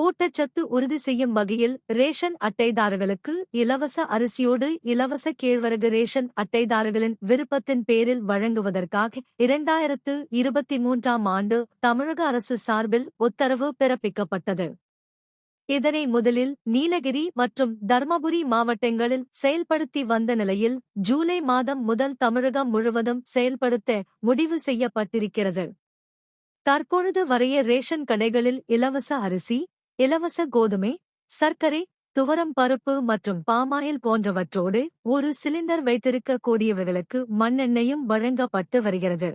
ஊட்டச்சத்து உறுதி செய்யும் வகையில் ரேஷன் அட்டைதாரர்களுக்கு இலவச அரிசியோடு இலவச கேழ்வரகு ரேஷன் அட்டைதாரர்களின் விருப்பத்தின் பேரில் வழங்குவதற்காக இரண்டாயிரத்து இருபத்தி மூன்றாம் ஆண்டு தமிழக அரசு சார்பில் உத்தரவு பிறப்பிக்கப்பட்டது. இதனை முதலில் நீலகிரி மற்றும் தர்மபுரி மாவட்டங்களில் செயல்படுத்தி வந்த நிலையில் ஜூலை மாதம் முதல் தமிழகம் முழுவதும் செயல்படுத்த முடிவு செய்யப்பட்டிருக்கிறது. தற்பொழுது வரைய ரேஷன் கடைகளில் இலவச அரிசி இலவச கோதுமை சர்க்கரை துவரம் பருப்பு மற்றும் பாமாயில் போன்றவற்றோடு ஒரு சிலிண்டர் வைத்திருக்க கூடியவர்களுக்கு மண்ணெண்ணெயும் வழங்கப்பட்டு வருகிறது.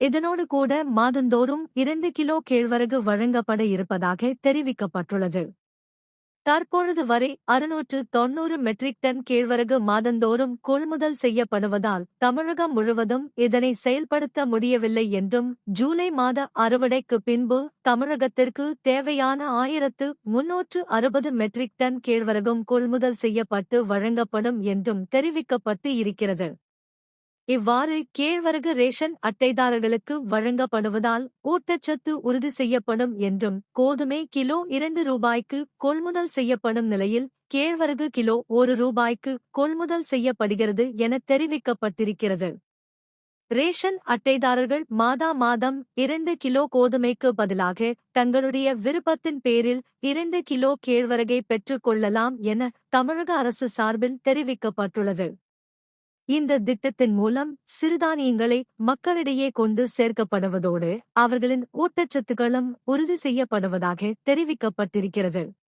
இதனோடு கூட மாதந்தோறும் இரண்டு கிலோ கேழ்வரகு வழங்கப்பட இருப்பதாக தெரிவிக்கப்பட்டுள்ளது. தற்பொழுது வரை அறுநூற்று தொன்னூறு மெட்ரிக் டன் கேழ்வரகு மாதந்தோறும் கொள்முதல் செய்யப்படுவதால் தமிழகம் முழுவதும் இதனை செயல்படுத்த முடியவில்லை என்றும் ஜூலை மாத அறுவடைக்கு பின்பு தமிழகத்திற்கு தேவையான ஆயிரத்து முன்னூற்று அறுபது மெட்ரிக் டன் கேழ்வரகும் கொள்முதல் செய்யப்பட்டு வழங்கப்படும் என்றும் தெரிவிக்கப்பட்டு இருக்கிறது. இவ்வாறு கேழ்வரகு ரேஷன் அட்டைதாரர்களுக்கு வழங்கப்படுவதால் ஊட்டச்சத்து உறுதி செய்யப்படும் என்றும் கோதுமை கிலோ இரண்டு ரூபாய்க்கு கொள்முதல் செய்யப்படும் நிலையில் கேழ்வரகு கிலோ ஒரு ரூபாய்க்கு கொள்முதல் செய்யப்படுகிறது என தெரிவிக்கப்பட்டிருக்கிறது. ரேஷன் அட்டைதாரர்கள் மாதா மாதம் இரண்டு கிலோ கோதுமைக்கு பதிலாக தங்களுடைய விருப்பத்தின் பேரில் இரண்டு கிலோ கேழ்வரகை பெற்றுக் கொள்ளலாம் என தமிழக அரசு சார்பில் தெரிவிக்கப்பட்டுள்ளது. இந்த திட்டத்தின் மூலம் சிறுதானியங்களை மக்களிடையே கொண்டு சேர்க்கப்படுவதோடு அவர்களின் ஊட்டச்சத்துக்களும் உறுதி செய்யப்படுவதாக தெரிவிக்கப்பட்டிருக்கிறது.